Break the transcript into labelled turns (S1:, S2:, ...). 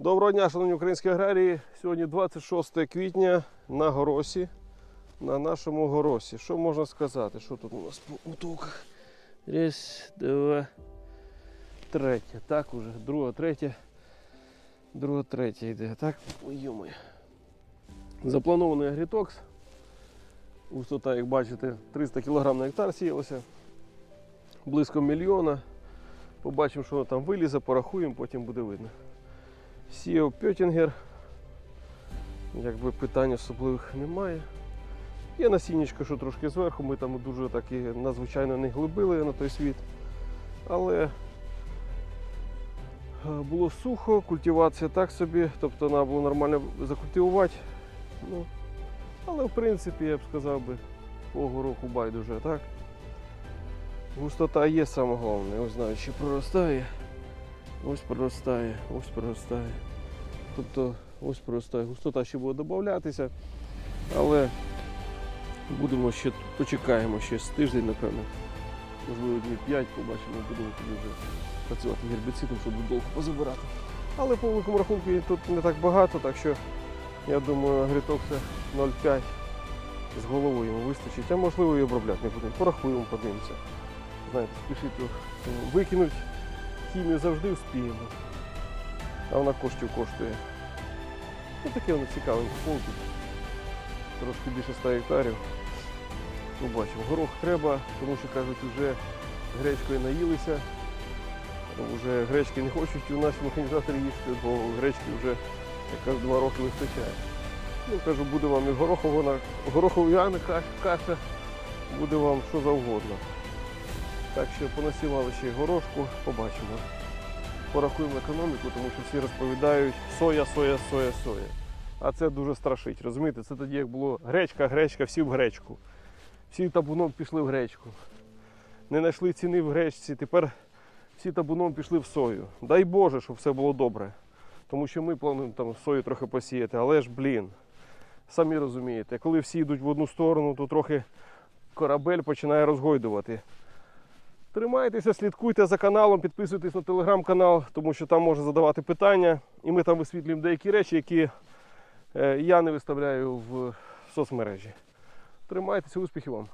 S1: Доброго дня, шановні українські аграрії. Сьогодні 26 квітня на горосі, на нашому горосі. Що можна сказати? Що тут у нас по бутовках? Раз, два, третя. Так уже, друга, третя. Друга, третя йде. Так, ой, йомаю. Запланований агрітокс. Густота, як бачите, 300 кг на гектар сіялося. Близько мільйона. Побачимо, що там вилізе, порахуємо, потім буде видно. Сіяв Пьотінгер. Якби питань особливих немає. Є насіннячко, що трошки зверху, ми там дуже так і надзвичайно не глибили на той світ. Але е, було сухо, культивація так собі, тобто треба було нормально закультивувати. Ну, але в принципі я б сказав би по гороху байдуже, так? Густота є саме головне, ось знаю, чи проростає. Ось проростає, ось проростає. Тобто ось проростає. Густота ще буде додатися, але будемо ще почекаємо ще з тиждень, напевно. Можливо, днів 5 побачимо, будемо тоді вже працювати гербіцидом, щоб долку позабирати. Але по великому рахунку тут не так багато, так що я думаю, агрітокса 0,5 з головою йому вистачить, а можливо і обробляти не будемо. Порахуємо, подивимося. Знаєте, спішити викинуть хімію завжди вспіємо. А вона коштів коштує. Ну таке воно цікаве полки. Трошки більше 100 гектарів. Ну, бачимо, горох треба, тому що кажуть, вже гречкою наїлися. Вже гречки не хочуть у наші механізаторі їсти, бо гречки вже як кажуть, два роки вистачає. Ну, кажу, буде вам і горохована, горохов'яна каша, буде вам що завгодно. Так що понасівали ще й горошку, побачимо. Порахуємо економіку, тому що всі розповідають соя, соя, соя, соя. А це дуже страшить. Розумієте, це тоді як було гречка, гречка, всі в гречку. Всі табуном пішли в гречку. Не знайшли ціни в гречці, тепер всі табуном пішли в сою. Дай Боже, щоб все було добре. Тому що ми плануємо там сою трохи посіяти, але ж, блін, самі розумієте, коли всі йдуть в одну сторону, то трохи корабель починає розгойдувати. Тримайтеся, слідкуйте за каналом, підписуйтесь на телеграм-канал, тому що там можна задавати питання. І ми там висвітлюємо деякі речі, які е, я не виставляю в соцмережі. Тримайтеся, успіхів вам!